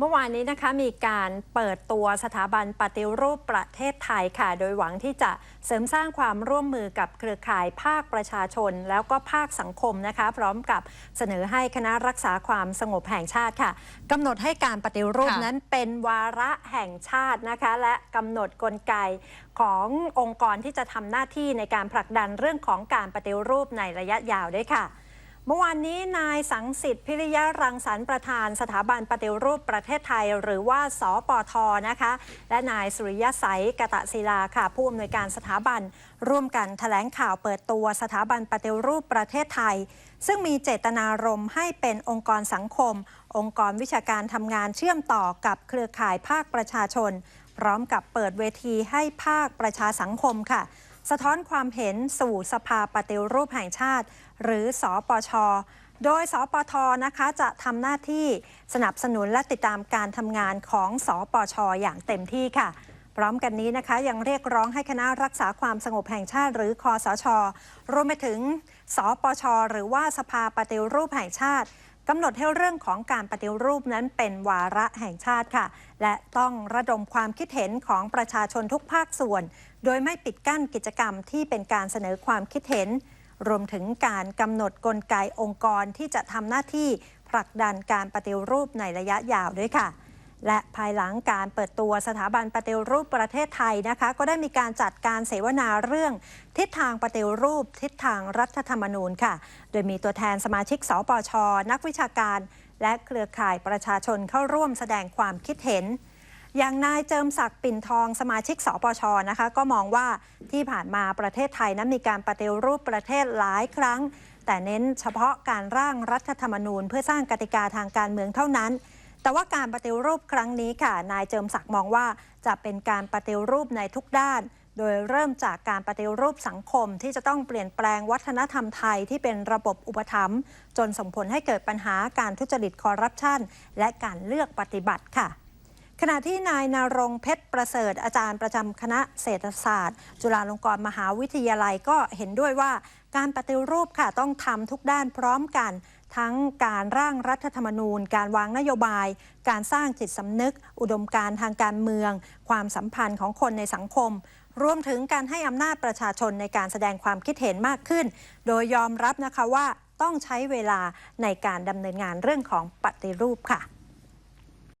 เมื่อวานนี้นะคะมีการเปิดตัวสถาบันปฏิรูปประเทศไทยค่ะ โดยหวังที่จะเสริมสร้างความร่วมมือกับเครือข่ายภาคประชาชน แล้วก็ภาคสังคมนะคะ พร้อมกับเสนอให้คณะรักษาความสงบแห่งชาติค่ะกำหนดให้การปฏิรูปนั้นเป็นวาระแห่งชาตินะคะ และกำหนดกลไกขององค์กรที่จะทำหน้าที่ในการผลักดันเรื่องของการปฏิรูปในระยะยาวด้วยค่ะ เมื่อวานนี้นายสังสิทธิ์พิริยรังสรรค์ประธานสถาบันปฏิรูปประเทศไทย หรือว่าสปทนะคะ และนายสุริยสัยกตะศิลาค่ะ ผู้อำนวยการสถาบันร่วมกันแถลงข่าวเปิดตัวสถาบันปฏิรูปประเทศไทย ซึ่งมีเจตนารมณ์ให้เป็นองค์กรสังคม องค์กรวิชาการทำงานเชื่อมต่อกับเครือข่ายภาคประชาชน พร้อมกับเปิดเวทีให้ภาคประชาสังคมค่ะ สะท้อนความเห็นสู่สภาปฏิรูปแห่งชาติ หรือสอปชโดยสปทนะคะจะทำหน้าที่สนับสนุนและติดตามการทำงานของสปชอย่างเต็มที่ค่ะ พร้อมกันนี้นะคะ ยังเรียกร้องให้คณะรักษาความสงบแห่งชาติ หรือคอสชรวมไปถึงสปช หรือว่าสภาปฏิรูปแห่งชาติ กำหนดให้เรื่องของการปฏิรูปนั้นเป็นวาระแห่งชาติค่ะ และต้องระดมความคิดเห็นของประชาชนทุกภาคส่วน โดยไม่ปิดกั้นกิจกรรมที่เป็นการเสนอความคิดเห็น รวมถึงการกำหนดกลไกองค์กรที่จะทำหน้าที่ผลักดันการปฏิรูปในระยะยาวด้วยค่ะ และภายหลังการเปิดตัวสถาบันปฏิรูปประเทศไทยนะคะ ก็ได้มีการจัดการเสวนาเรื่อง ทิศทางปฏิรูป ทิศทางรัฐธรรมนูญค่ะ โดยมีตัวแทนสมาชิก สปช นักวิชาการ และเครือข่ายประชาชนเข้าร่วมแสดงความคิดเห็น อย่างนายเจิมศักดิ์ปิ่นทองสมาชิก สปชนะคะ ก็มองว่าที่ผ่านมาประเทศไทยนั้นมีการปฏิรูปประเทศหลายครั้ง แต่เน้นเฉพาะการร่างรัฐธรรมนูญ เพื่อสร้างกติกาทางการเมืองเท่านั้น แต่ว่าการปฏิรูปครั้งนี้ค่ะ นายเจิมศักดิ์มองว่าจะเป็นการปฏิรูปในทุกด้าน โดยเริ่มจากการปฏิรูปสังคมที่จะต้องเปลี่ยนแปลงวัฒนธรรมไทยที่เป็นระบบอุปถัมภ์จนส่งผลให้เกิดปัญหาการทุจริตคอร์รัปชันและการเลือกปฏิบัติค่ะ ขณะที่นายนารงเพชรประเสริฐอาจารย์ประจำคณะเศรษฐศาสตร์ จุฬาลงกรณ์มหาวิทยาลัยก็เห็นด้วยว่าการปฏิรูปค่ะต้องทำทุกด้านพร้อมกัน ทั้งการร่างรัฐธรรมนูญ การวางนโยบาย การสร้างจิตสำนึก อุดมการทางการเมือง ความสัมพันธ์ของคนในสังคม รวมถึงการให้อำนาจประชาชนในการแสดงความคิดเห็นมากขึ้น โดยยอมรับนะคะว่าต้องใช้เวลาในการดำเนินงานเรื่องของปฏิรูปค่ะ